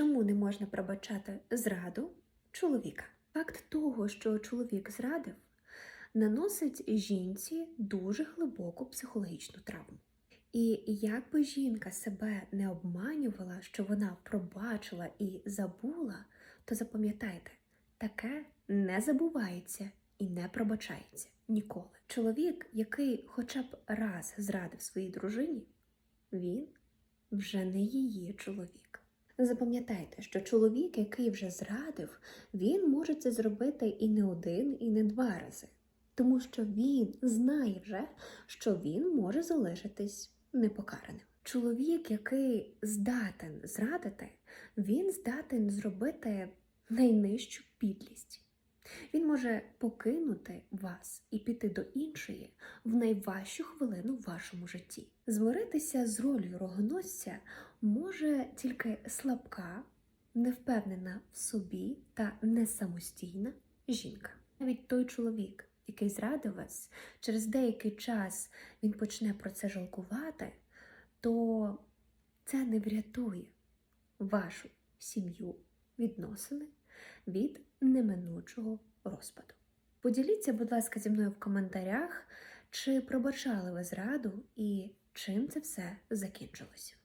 Чому не можна пробачати зраду чоловіка? Факт того, що чоловік зрадив, наносить жінці дуже глибоку психологічну травму. І як би жінка себе не обманювала, що вона пробачила і забула, то запам'ятайте, таке не забувається і не пробачається ніколи. Чоловік, який хоча б раз зрадив своїй дружині, він вже не її чоловік. Запам'ятайте, що чоловік, який вже зрадив, він може це зробити і не один, і не два рази, тому що він знає вже, що він може залишитись непокараним. Чоловік, який здатен зрадити, він здатен зробити найнижчу підлість. Він може покинути вас і піти до іншої в найважчу хвилину в вашому житті. Змиритися з ролью рогоносця може тільки слабка, невпевнена в собі та не самостійна жінка. Навіть той чоловік, який зрадив вас, через деякий час він почне про це жалкувати, то це не врятує вашу сім'ю, відносини від неминучого розпаду. Поділіться, будь ласка, зі мною в коментарях, чи пробачали ви зраду і чим це все закінчилося.